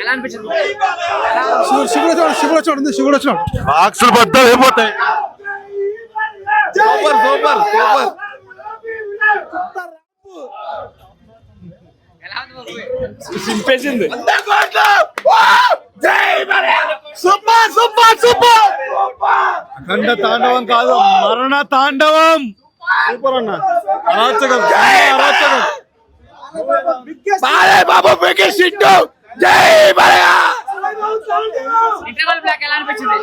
ఎలా అనిపించింది? శివుడు చూడు శివుడు చూడండి శివుడు చూడు బాక్సులు బద్దలు అయిపోతాయి. Super super super. Super super super. Akhanda తాండవం కాదు మరణ తాండవం. సూపర్ అన్న అరాచకం. అరాచకం బాబు బిగ్గెస్ట్ హిట్. జై బాలయ్య ఇంటర్వల్ బ్లాక్ ఎలా అనిపించింది?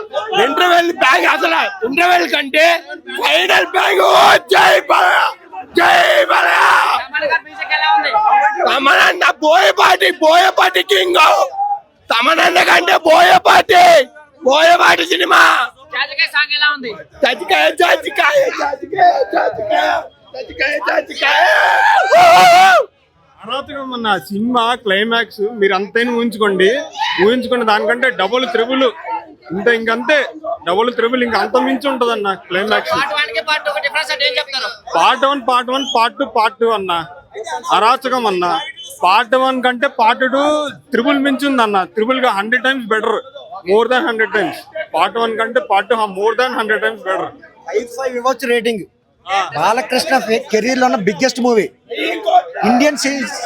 ఇంటర్వెల్ బ్యాగ్ అసలు ఇంటర్వెల్ కంటే ఫైనల్ బ్యాగ్ జై బాలయ్య జై ఉంది? తమనన్న బోయపాటి బోయపాటి కింగ్ తమనన్న కంటే బోయపాటి బోయపాటి సినిమా! చచ్చికాయ చచ్చికాయ చచ్చికాయ చచ్చికాయ చచ్చికాయ చచ్చికాయ అరాచకం అన్న సినిమా క్లైమాక్స్ మీరు అంతైనా ఊహించుకోండి. ఊహించుకున్న దానికంటే డబుల్ త్రిబుల్. ఇంత ఇంకంతే. డబుల్ త్రిబుల్ ఇంకా అంత మించి ఉంటది అన్న climax part one part one part two part two అన్న. అరాచకం అన్న. పార్ట్ వన్ కంటే పార్ట్ టూ త్రిబుల్ మించి ఉంది అన్న త్రిబుల్గా hundred times better more than hundred times part one కంటే part two more than hundred times better five five ఇవ్వచ్చు rating. Balakrishna కెరీర్లో ఉన్న biggest movie Indian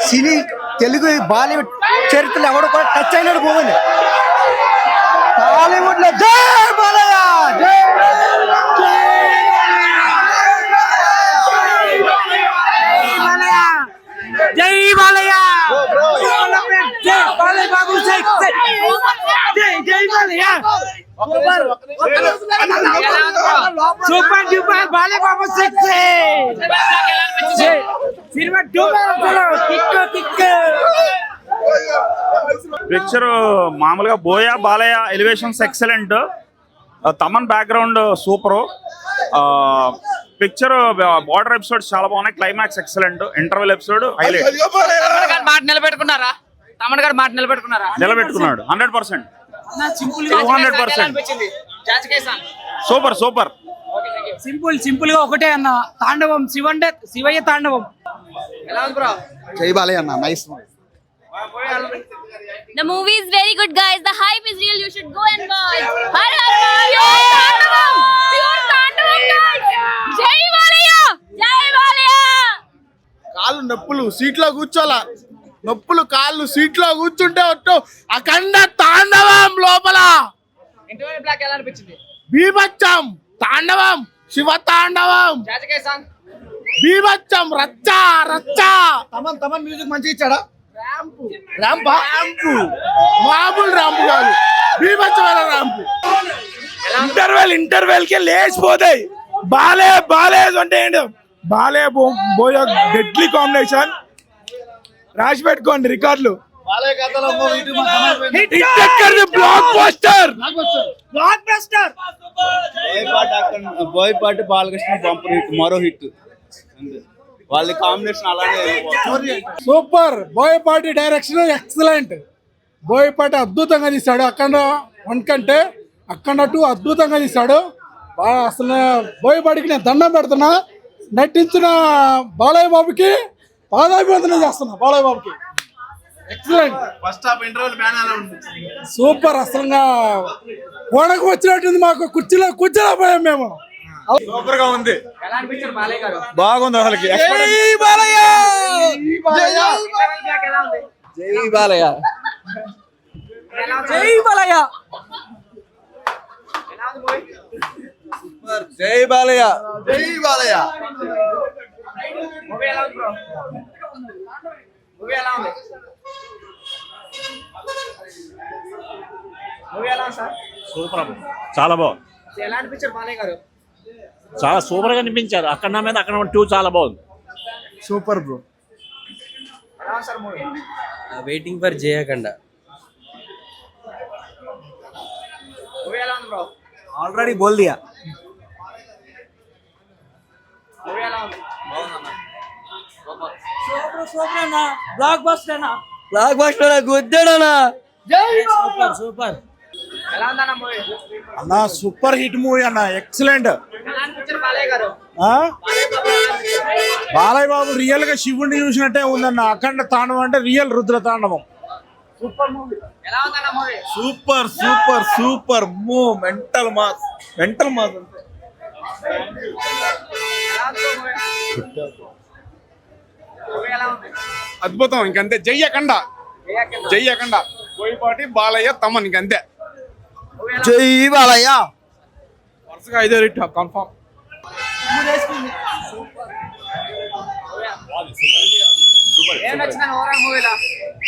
cine Telugu Bollywood చరిత్రలు ఎవడు కూడా టచ్ అయినాడు పోవాలి టాలీవుడ్లో జై బాలయ్య జై బాలయ్య జై బాలయ్య జై సూపర్ బాలయ్య బాబు సిక్స్ సినిమా డూపర్ కిక్ కిక్. పిక్చర్ మామూలుగా Boya Balayya elevations excellent Thaman background super picture border episodes చాలా బాగున్నాయి. Climax excellent interval episode highlight మాట నిలబెట్టుకున్నారా? తమన్ గారు మాట నిలబెట్టుకున్నారా? నిలబెట్టుకున్నాడు. Hundred percent simple 200%. అనిపించింది జాజకాయ సాంగ్ సూపర్ సూపర్ సింపుల్ సింపుల్గా ఒకటే అన్న. తాండవం శివండే శివయ్య తాండవం. జై బాలయ్య అన్న nice The movie is very good, guys. The hype is real. You should go and watch. Har Har Mahadev! Tandavam! Pure Tandavam, guys! Jai Balaya! Jai Balaya! కాళ్ళు నొప్పులు సీట్లో కూర్చోాలా నొప్పులు కాళ్ళు సీట్లో కూర్చుంటే ఒట్టు అఖండ తాండవం లోపల ఇంటర్వల్ బ్లాక్ ఎలా అనిపించింది బీభత్సం తాండవం శివ తాండవం జాజకాయ సాంగ్ బీభత్సం రచ్చ రచ్చ. తమన్ తమన్ మ్యూజిక్ మంచిగా ఇచ్చాడా? ర్యాంపు ర్యాంపు మామూలు ర్యాంపు కాదు. బీభత్సమైన ర్యాంపు ఇంటర్వెల్ ఇంటర్వెల్కి లేచిపోతాయి. బాలే బాలే అంటే ఏంటి? బాలే బో- బోయ డెడ్లీ కాంబినేషన్ రాసి పెట్టుకోండి రికార్డులు. Blockbuster block Balakrishna bumper hit మరో హిట్ వాళ్ళ కాంబినేషన్ అలానే super. Boyapati direction excellent Boyapati అద్భుతంగా తీశాడు. అక్కడ వన్ కంటే అక్కడ టూ అద్భుతంగా తీశాడు. బా- అసలు బోయపాటికి నేను దండం పెడుతున్నా. నటించిన బాలయ్య బాబుకి పాదాభివందనం చేస్తున్నా బాలయ్య బాబుకి. Excellent first half interval bang అలా ఉంది. సూపర్. అసలు కోడకు వచ్చినట్టుంది మాకు కుర్చీలో కూర్చోలేకపోయాం మేము. సూపర్గా ఉంది బాగుంది అసలుకి. ఉంది? జై బాలయ్య? జై బాలయ్య! బాలయ్య! బాలయ్య! సూపర్. చాలా బాగుంది. ఎలా అనిపించారు బాలయ్య గారు? చాలా సూపర్గా అనిపించారు. అక్కడ నా మీద అక్కడ టూ చాలా బాగుంది. Super bro. వెయిటింగ్ ఫర్ జయకండ ఆల్రెడీ బోల్ దియా బ్లాక్ బస్టర్ అన్న. బ్లాక్ బస్టర్ గుద్దాడనా సూపర్ సూపర్. అన్న సూపర్ హిట్ మూవీ అన్న ఎక్సలెంట్. బాలయ్య గారు. బాలయ్య బాబు రియల్గా శివుడిని చూసినట్టే ఉందన్న అఖండ తాండవం అంటే రియల్ రుద్ర తాండవం. ఎలా ఉందన్న మూవీ? సూపర్ సూపర్ సూపర్ మో మెంటల్ మాస్ మెంటల్ మాస్ అంతే అద్భుతం ఇంకంతే. జై అఖండ జై అఖండ బాలయ్య తమ్మన్ ఇంకంతే. జై బాలయ్య. వరుసగా ఐదో రిట్ మూవీలో?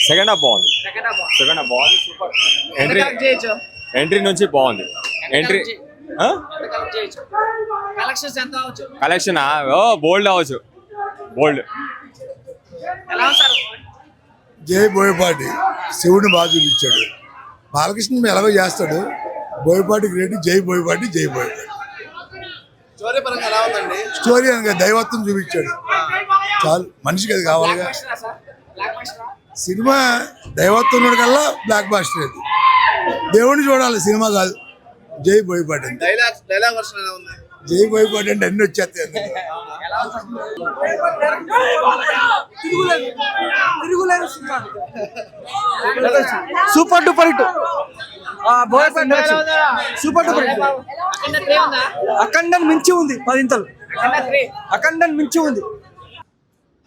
సెకండ్ హాఫ్ బాగుంది. సెకండ్ హాఫ్ బాగుంది. సూపర్. ఎంట్రీ ఎంట్రీ నుంచి బాగుంది. ఎంట్రీ ఎంత కలెక్ట్ చేయొచ్చు కలెక్షన్స్ ఎంత అవచ్చు కలెక్షన్ ఓ బోల్డ్ అవ్వచ్చు. బోల్డ్ ఎలా ఉంది సార్? జై బోయపాటి. శివుడిని బాగా చూపించాడు. బాలకృష్ణ ఎలాగో చేస్తాడు. బోయపాటి గ్రేట్ జై బోయపాటి జై బోయపాటి. స్టోరీ అనగా దైవత్వం చూపించాడు. చాలు మనిషికి అది కావాలిగా సినిమా దైవత్వం కల్లా బ్లాక్ బాస్టర్ అది. దేవుడిని చూడాలి సినిమా కాదు. జై బోయపాటి జై బోయపాటి అంటే అన్ని వచ్చేస్తాయి. Super duper hit. Super duper Akhanda three ఉందా అఖండం మించి ఉంది పదింతలు అఖండం మించి ఉంది.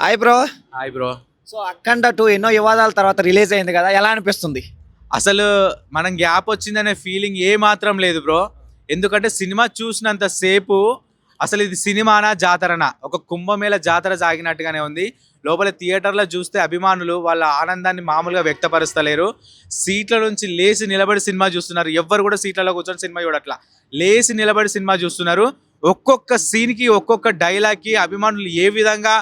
Hi bro hi bro so Akhanda two ఎన్నో వివాదాల తర్వాత రిలీజ్ అయింది కదా ఎలా అనిపిస్తుంది? అసలు మనం గ్యాప్ వచ్చిందనే ఫీలింగ్ ఏ మాత్రం లేదు బ్రో ఎందుకంటే సినిమా చూసినంత సేపు అసలు ఇది సినిమానా జాతరనా? ఒక కుంభమేళ జాతర సాగినట్టుగానే ఉంది. లోపల థియేటర్లో చూస్తే అభిమానులు వాళ్ళ ఆనందాన్ని మామూలుగా వ్యక్తపరుస్తలేరు. సీట్ల నుంచి లేచి నిలబడి సినిమా చూస్తున్నారు. ఎవ్వరు కూడా సీట్లలో కూర్చొని సినిమా చూడట్లా. లేచి నిలబడి సినిమా చూస్తున్నారు. ఒక్కొక్క సీన్కి ఒక్కొక్క డైలాగ్కి అభిమానులు ఏ విధంగా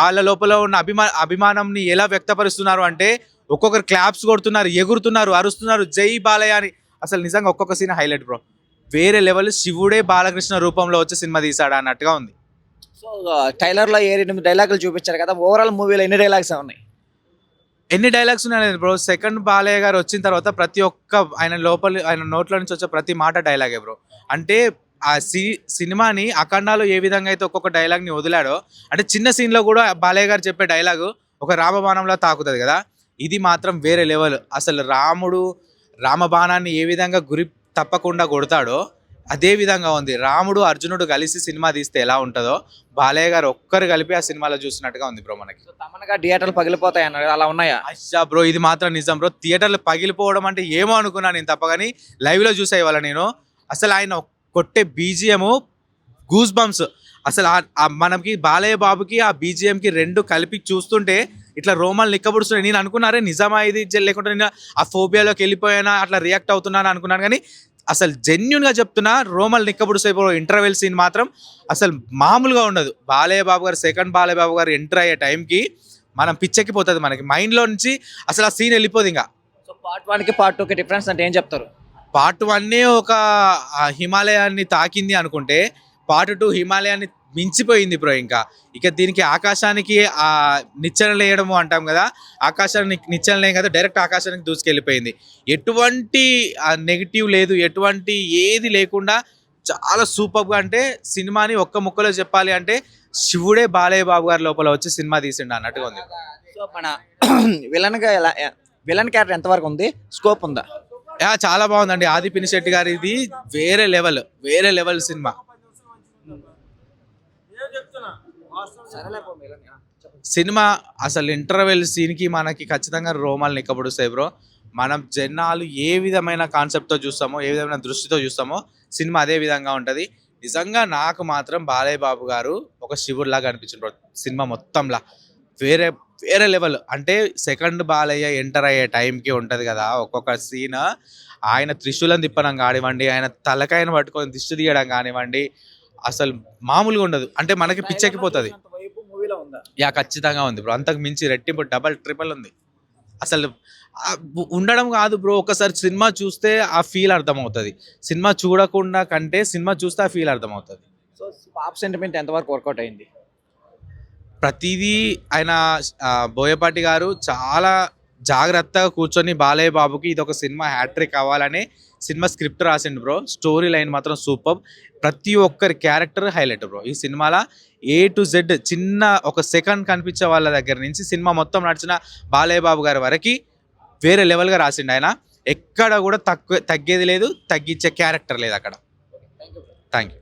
వాళ్ళ లోపల ఉన్న అభిమా అభిమానంని ఎలా వ్యక్తపరుస్తున్నారు అంటే ఒక్కొక్కరు క్లాప్స్ కొడుతున్నారు ఎగురుతున్నారు అరుస్తున్నారు. జై బాలయ్య అని. అసలు నిజంగా ఒక్కొక్క సీన్ హైలైట్ బ్రో. వేరే లెవెల్ శివుడే బాలకృష్ణ రూపంలో వచ్చి సినిమా తీసాడా అన్నట్టుగా ఉంది. సో ట్రైలర్లో ఏ ఎనిమిది డైలాగులు చూపించారు కదా ఓవరాల్ మూవీలో ఎన్ని డైలాగ్స్ ఉన్నాయి? ఎన్ని డైలాగ్స్ ఉన్నాయి బ్రో సెకండ్ బాలయ్య గారు వచ్చిన తర్వాత ప్రతి ఒక్క ఆయన లోపల ఆయన నోట్ల నుంచి వచ్చే ప్రతి మాట డైలాగే బ్రో అంటే ఆ సి సినిమాని అఖండాలో ఏ విధంగా అయితే ఒక్కొక్క డైలాగ్ని వదిలాడో అంటే చిన్న సీన్లో కూడా బాలయ్య గారు చెప్పే డైలాగు ఒక రామబాణంలో తాకుతుంది కదా. ఇది మాత్రం వేరే లెవెల్. అసలు రాముడు రామబాణాన్ని ఏ విధంగా గురి తప్పకుండా కొడతాడో అదే విధంగా ఉంది. రాముడు అర్జునుడు కలిసి సినిమా తీస్తే ఎలా ఉంటుందో బాలయ్య గారు ఒక్కరు కలిపి ఆ సినిమాలో చూసినట్టుగా ఉంది బ్రో మనకి. తమనగా థియేటర్లు పగిలిపోతాయి అన్నారు అలా ఉన్నాయా? అచ్చా బ్రో ఇది మాత్రం నిజం బ్రో. థియేటర్లు పగిలిపోవడం అంటే ఏమో అనుకున్నా నేను తప్ప కానీ లైవ్లో చూసే ఇవాళ నేను. అసలు ఆయన కొట్టే బీజిఎం గూస్ బంప్స్ అసలు మనకి బాలయ్య బాబుకి ఆ బీజిఎంకి రెండు కలిపి చూస్తుంటే ఇట్లా రోమాలు నిక్కబడుస్తున్నాయి నేను అనుకున్నారే నిజమా ఇది? లేకుంటే నేను ఆ ఫోబియాలోకి వెళ్ళిపోయానా అట్లా రియాక్ట్ అవుతున్నాను అనుకున్నాను. కానీ అసలు జెన్యున్గా చెప్తున్నా రోమల్ నిక్కబుడుసే ఇంటర్వెల్ సీన్ మాత్రం అసలు మామూలుగా ఉండదు. బాలయ్య బాబు గారు సెకండ్ బాలయ్య బాబు గారు ఎంటర్ అయ్యే టైంకి మనం పిచ్చెక్కిపోతుంది మనకి. మైండ్లో నుంచి అసలు ఆ సీన్ వెళ్ళిపోదు ఇంకా. సో పార్ట్ వన్కి పార్ట్ టూ కి డిఫరెన్స్ అంటే ఏం చెప్తారు? పార్ట్ వన్నే ఒక హిమాలయాన్ని తాకింది అనుకుంటే పార్ట్ టూ హిమాలయాన్ని మించిపోయింది బ్రో ఇంకా. ఇక దీనికి ఆకాశానికి ఆ నిచ్చెన లేయడము అంటాం కదా ఆకాశానికి నిచ్చెన లేం కదా డైరెక్ట్ ఆకాశానికి దూసుకెళ్ళిపోయింది. ఎటువంటి నెగిటివ్ లేదు ఎటువంటి ఏది లేకుండా చాలా సూపర్గా అంటే సినిమాని ఒక్క ముక్కలో చెప్పాలి అంటే శివుడే బాలయ్య బాబు గారి లోపల వచ్చి సినిమా తీసిండు అన్నట్టుగా ఉంది. సో మన విలన్గా ఎలా విలన్ క్యారెక్టర్ ఎంతవరకు ఉంది? స్కోప్ ఉందా? యా, చాలా బాగుందండి. ఆది పినిశెట్టి గారి ఇది వేరే లెవెల్ వేరే లెవెల్ సినిమా. సినిమా అసలు ఇంటర్వెల్ సీన్కి మనకి ఖచ్చితంగా రోమాలు నిక్కబడుస్తాయి బ్రో. మనం జనాలు ఏ విధమైన కాన్సెప్ట్తో చూస్తామో ఏ విధమైన దృష్టితో చూస్తామో సినిమా అదే విధంగా ఉంటుంది. నిజంగా నాకు మాత్రం బాలయ్య బాబు గారు ఒక శివుడిలాగా అనిపించింది బ్రో సినిమా మొత్తంలా. వేరే వేరే లెవెల్ అంటే సెకండ్ బాలయ్య ఎంటర్ అయ్యే టైంకి ఉంటుంది కదా ఒక్కొక్క సీన్ ఆయన త్రిశూలం తిప్పడం కానివ్వండి ఆయన తలకాయను పట్టుకొని దిష్టి తీయడం కానివ్వండి అసలు మామూలుగా ఉండదు. అంటే మనకి పిచ్చెక్కిపోతుంది. మూవీలో ఉందా? యా ఖచ్చితంగా ఉంది బ్రో. అంతకు మించి రెట్టింపు డబల్ ట్రిపుల్ ఉంది. అసలు ఉండడం కాదు బ్రో. ఒకసారి సినిమా చూస్తే ఆ ఫీల్ అర్థమవుతుంది. సినిమా చూడకుండా కంటే సినిమా చూస్తే ఆ ఫీల్ అర్థమవుతుంది. సో పాప్ సెంటిమెంట్ ఎంతవరకు వర్కౌట్ అయింది? ప్రతిదీ ఆయన బోయపాటి గారు చాలా జాగ్రత్తగా కూర్చొని బాలయ్య బాబుకి ఇది ఒక సినిమా హ్యాట్రిక్ అవ్వాలని సినిమా స్క్రిప్ట్ రాసిండు బ్రో. స్టోరీ లైన్ మాత్రం సూపర్. ప్రతి ఒక్కరి క్యారెక్టర్ హైలైట్ బ్రో. ఈ సినిమాలో ఏ టు జెడ్ చిన్న ఒక సెకండ్ కనిపించే వాళ్ళ దగ్గర నుంచి సినిమా మొత్తం నడిచిన బాలయ్య బాబు గారి వరకు వేరే లెవెల్గా రాసిండు ఆయన. ఎక్కడ కూడా తక్కువ తగ్గేది లేదు తగ్గించే క్యారెక్టర్ లేదు అక్కడ. Thank you